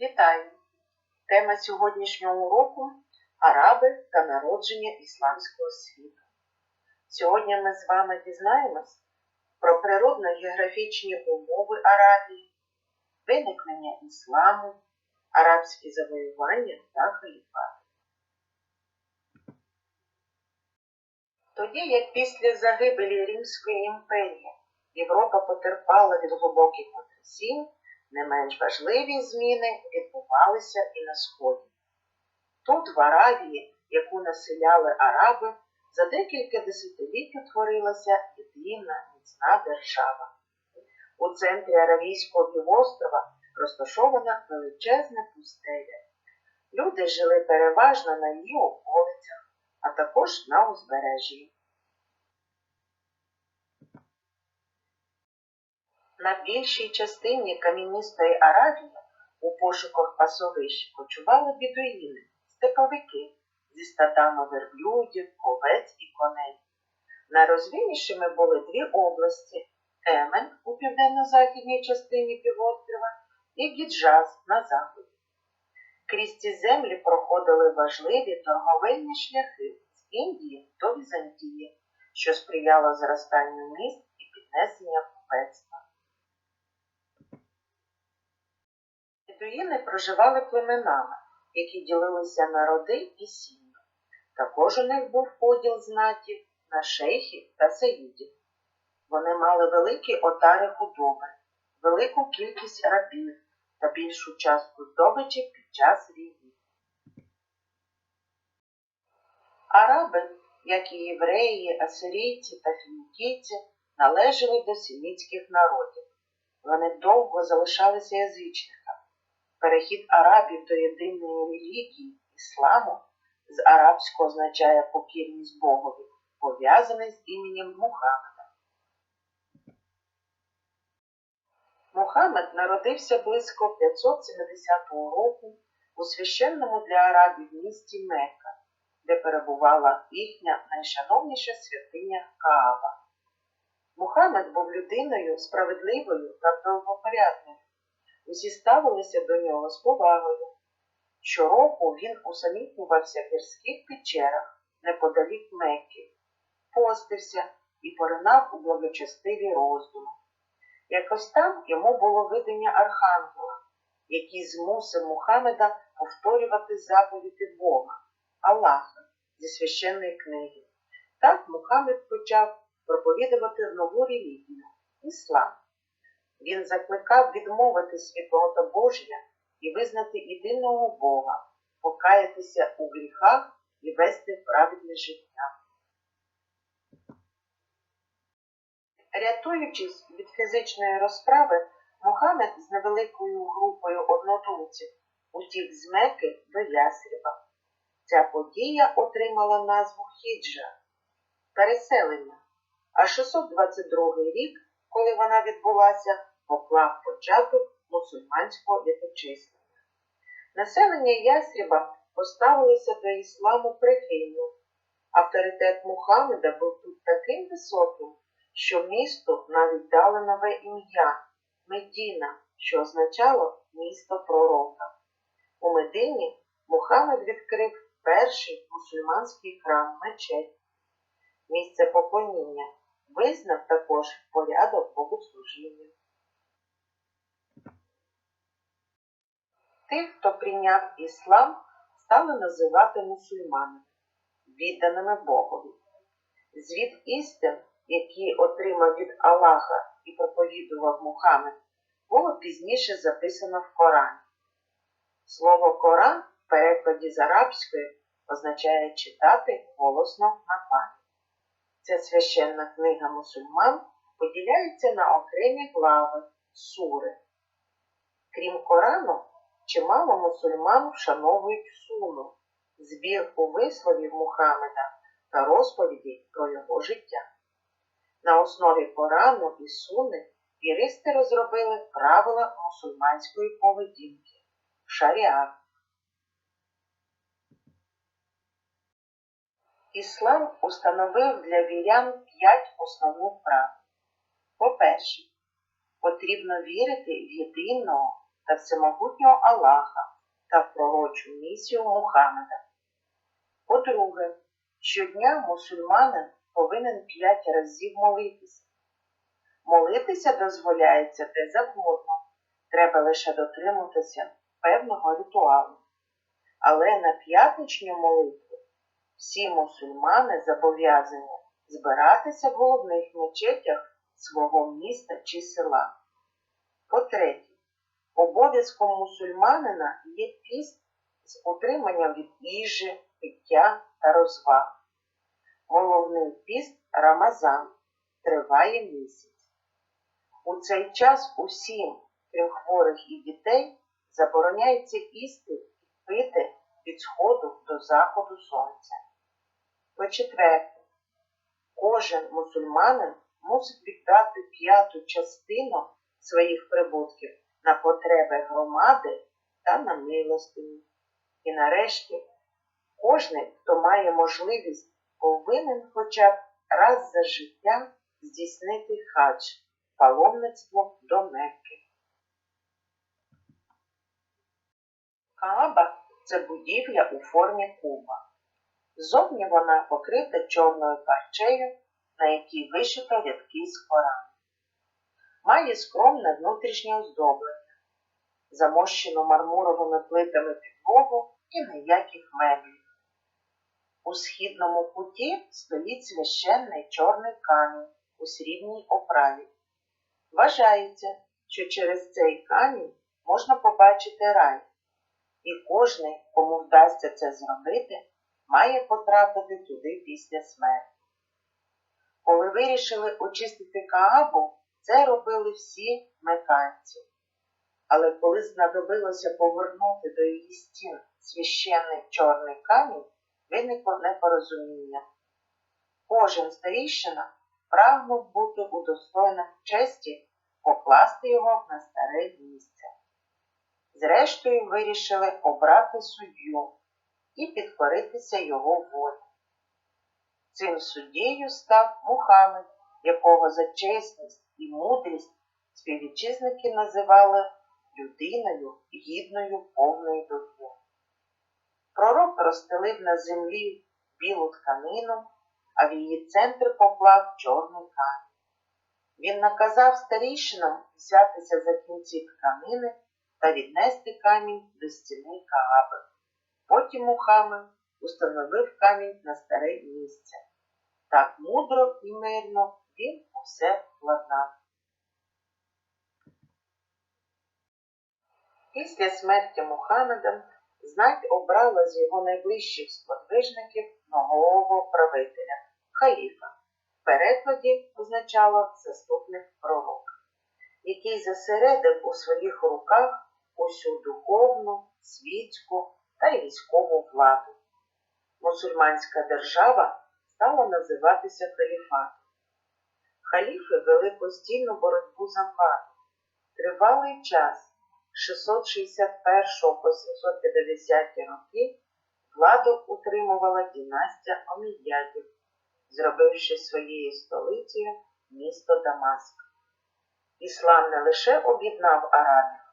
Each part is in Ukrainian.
Вітаю! Тема сьогоднішнього уроку Араби та народження ісламського світу. Сьогодні ми з вами дізнаємось про природно-географічні умови Аравії, виникнення ісламу, арабські завоювання та халіфат. Тоді, як після загибелі Римської імперії Європа потерпала від глибоких потрясінь, не менш важливі зміни відбувалися і на Сході. Тут, в Аравії, яку населяли араби, за декілька десятиліть утворилася єдина міцна держава. У центрі Аравійського півострова розташована величезна пустеля. Люди жили переважно на її околицях, а також на узбережжі. На більшій частині кам'яністої Аравії у пошуках пасовищ кочували бідуїни, степовики зі стадами верблюдів, овець і коней. Найрозвиннішими були дві області Емен у південно-західній частині півострова і Гіджаз на заході. Крізь ці землі проходили важливі торговельні шляхи з Індії до Візантії, що сприяло зростанню міст і піднесення купецтва. Бедуїни проживали племенами, які ділилися на роди і сім'ї. Також у них був поділ знатів на шейхів та саїдів. Вони мали великі отари худоби, велику кількість рабів та більшу частку здобичі під час війни. Араби, як і євреї, асирійці та фінікійці, належали до семітських народів. Вони довго залишалися язичниками. Перехід арабів до єдиної релігії ісламу з арабського означає покірність Богові, пов'язаний з іменем Мухаммеда. Мухаммед народився близько 570 року у священному для арабів місті Мекка, де перебувала їхня найшановніша святиня Каава. Мухаммед був людиною справедливою та добропорядною. Усі ставилися до нього з повагою. Щороку він усамітнювався в гірських печерах неподалік Мекки, постився і поринав у благочестиві роздуми. Якось там йому було видання архангела, який змусив Мухаммеда повторювати заповіді Бога, Аллаха зі священної книги. Так Мухаммед почав проповідувати нову релігію іслам. Він закликав відмовитись від багатобожжя і визнати єдиного Бога, покаятися у гріхах і вести праведне життя. Рятуючись від фізичної розправи, Мухаммед з невеликою групою однодумців утік з Мекки до Ясріба. Ця подія отримала назву Хіджа переселення, а 622 рік, коли вона відбулася, поклав початок мусульманського літочислення. Населення Ясріба поставилося до ісламу прихильно. Авторитет Мухаммеда був тут таким високим, що місту навіть дали нове ім'я Медіна, що означало місто пророка. У Медині Мухаммед відкрив перший мусульманський храм мечеть. Місце поклоніння визнав також порядок богослужіння. Тих, хто прийняв іслам, стали називати мусульманами, відданими Богові. Звід істин, які отримав від Аллаха і проповідував Мухаммед, було пізніше записано в Корані. Слово Коран в перекладі з арабської означає читати голосно на пам'ять. Ця священна книга мусульман поділяється на окремі глави, сури. Крім Корану, чимало мусульман вшановують суну, збір у висловів Мухаммеда та розповіді про його життя. На основі Корану і суни віристи розробили правила мусульманської поведінки шаріат. Іслам установив для вірян п'ять основних прав. По-перше, потрібно вірити в єдиного та всемогутнього Аллаха та пророчу місію Мухаммеда. По-друге, щодня мусульманин повинен п'ять разів молитися. Молитися дозволяється де завгодно, треба лише дотримуватися певного ритуалу. Але на п'ятничню молитву всі мусульмани зобов'язані збиратися в головних мечетях свого міста чи села. По-третє, обов'язком мусульманина є піст з утриманням від їжі, пиття та розваг. Головний піст Рамазан триває місяць. У цей час усім, крім хворих і дітей, забороняється їсти і пити від сходу до заходу сонця. По-четверте, кожен мусульманин мусить віддати п'яту частину своїх прибутків на потреби громади та на милостині. І нарешті, кожен, хто має можливість, повинен хоча б раз за життя здійснити хадж паломництво до Мекки. Кааба це будівля у формі куба. Зовні вона покрита чорною парчею, на якій вишито рядки з Корану. Має скромне внутрішнє оздоблення, замощену мармуровими плитами підлогу і ніяких меблів. У східному куті стоїть священний чорний камінь у срібній оправі. Вважається, що через цей камінь можна побачити рай, і кожний, кому вдасться це зробити, має потрапити туди після смерті. Коли вирішили очистити Каабу, це робили всі меканці. Але коли знадобилося повернути до її стін священний чорний камінь, виникло непорозуміння. Кожен старіщина прагнув бути удостоєним честі покласти його на старе місце. Зрештою вирішили обрати суддю і підкоритися його волі. Цим суддєю став Мухаммед, якого за чесність і мудрість співвітчизники називали людиною гідною повної довіри. Пророк розстелив на землі білу тканину, а в її центр поклав чорний камінь. Він наказав старішинам взятися за кінці тканини та віднести камінь до стіни Кааби. Потім Мухаммед установив камінь на старе місце. Так мудро і мирно він усе владнав. Після смерті Мухаммеда знать обрала з його найближчих сподвижників нового правителя халіфа. В перекладі означало заступник пророка, який зосередив у своїх руках усю духовну, світську та військову владу. Мусульманська держава стала називатися халіфатом. Халіфи вели постійну боротьбу за владу. Тривалий час. 661 по 750 роки владу утримувала династія Оміядів, зробивши своєю столицею місто Дамаск. Іслам не лише об'єднав арабів,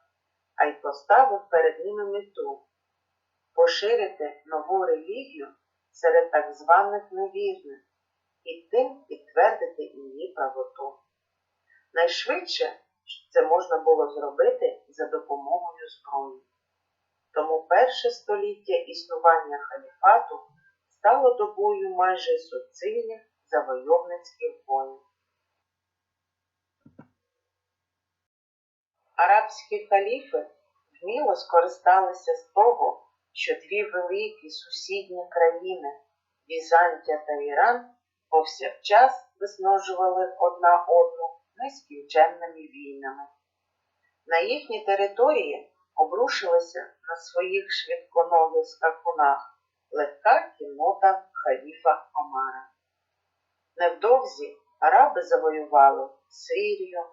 а й поставив перед ними мету поширити нову релігію серед так званих невірних і тим підтвердити її правоту. Найшвидше це можна було зробити за допомогою зброї. Тому перше століття існування халіфату стало добою майже суцільних завойовницьких воїн. Арабські халіфи вміло скористалися з того, що дві великі сусідні країни Візантія та Іран повсякчас виснажували одна одну нескінченними війнами. На їхній території обрушилася на своїх швидконогих скакунах легка кіннота халіфа Омара. Невдовзі араби завоювали Сирію,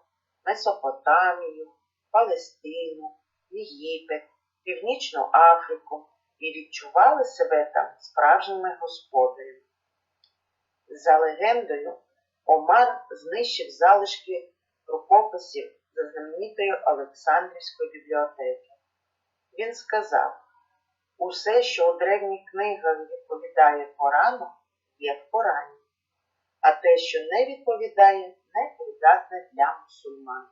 Месопотамію, Палестину, Єгипет, Північну Африку і відчували себе там справжніми господарями. За легендою, Омар знищив залишки рукописів за знаменитою Олександрівською бібліотекою. Він сказав, усе, що у древніх книгах відповідає Корану, є в Корані, а те, що не відповідає, не придатне для мусульман.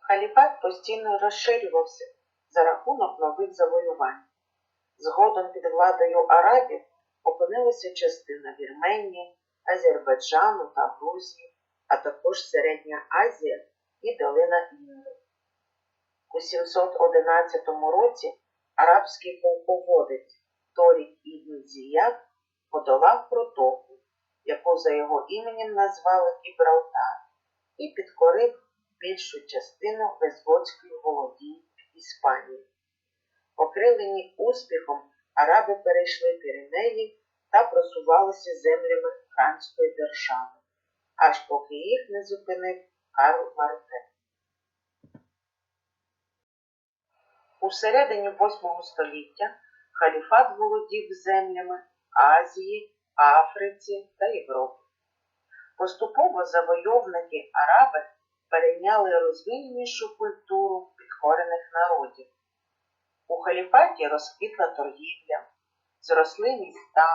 Халіфат постійно розширювався за рахунок нових завоювань. Згодом під владою арабів опинилася частина Вірменії, Азербайджану та Грузії, а також Середня Азія і долина Інду. У 711 році арабський полководець Торік ібн Зіяд подолав протоку, яку за його іменем назвали Гібралтар, і підкорив більшу частину Везводської володінь Іспанії. Окрилені успіхом, араби перейшли Піренеї та просувалися землями ханської держави, аж поки їх не зупинив Карл Марте. У середині 8 століття халіфат володів землями Азії, Африці та Європи. Поступово завойовники араби перейняли розвиненішу культуру підкорених народів. У халіфаті розквітла торгівля, зросли міста,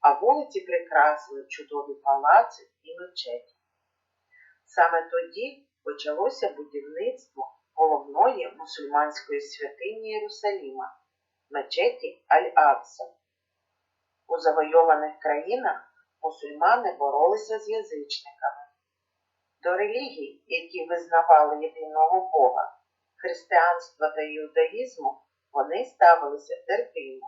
а вулиці прикрасили чудові палаци і мечеті. Саме тоді почалося будівництво головної мусульманської святині Єрусаліма мечеті Аль-Акса. У завойованих країнах мусульмани боролися з язичниками. До релігій, які визнавали єдиного Бога, християнства та іудаїзму, вони ставилися терпимо.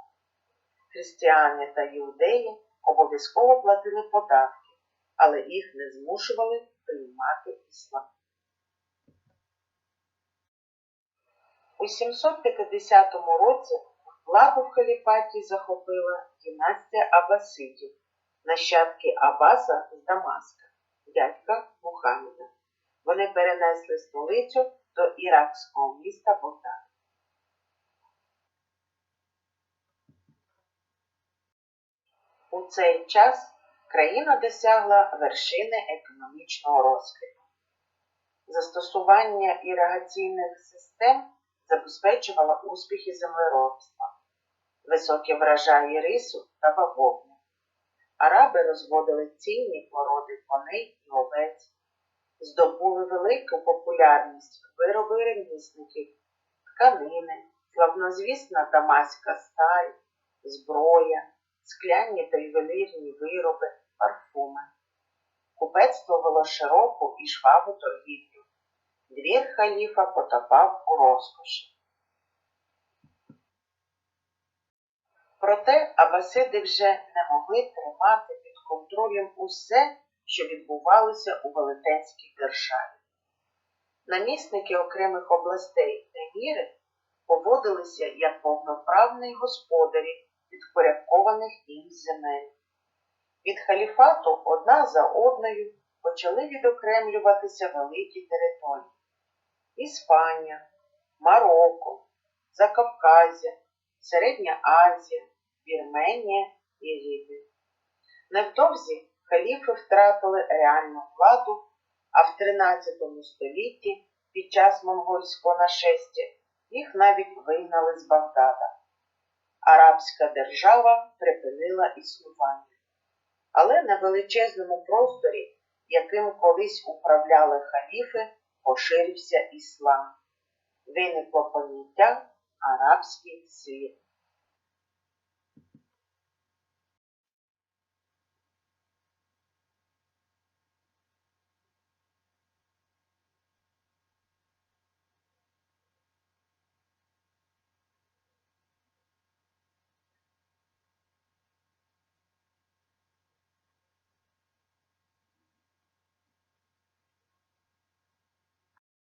Християни та іудеї обов'язково платили податки, але їх не змушували приймати іслам. У 750 році владу в халіфаті захопила династія Абасидів, нащадки Абаса з Дамаска, дядька Мухаммеда. Вони перенесли столицю до іракського міста Богдан. У цей час країна досягла вершини економічного розквіту. Застосування іригаційних систем забезпечувало успіхи землеробства, високі врожаї рису та бавовни. Араби розводили цінні породи коней і овець, здобули велику популярність вироби ремісників, тканини, славнозвісна дамаська сталь, зброя, скляні та ювелірні вироби, парфуми. Купецтво вело широку і жваву торгівлю. Двір халіфа потопав у розкоші. Проте абасиди вже не могли тримати під контролем усе, що відбувалося у велетенській державі. Намісники окремих областей еміри поводилися як повноправні господарі підпорядкованих їм земель. Від халіфату одна за одною почали відокремлюватися великі території Іспанія, Марокко, Закавказя, Середня Азія, Вірменія і Єгипет. Невдовзі халіфи втратили реальну владу, а в 13 столітті під час монгольського нашестя їх навіть вигнали з Багдада. Арабська держава припинила існування. Але на величезному просторі, яким колись управляли халіфи, поширився іслам. Виникло поняття арабський світ.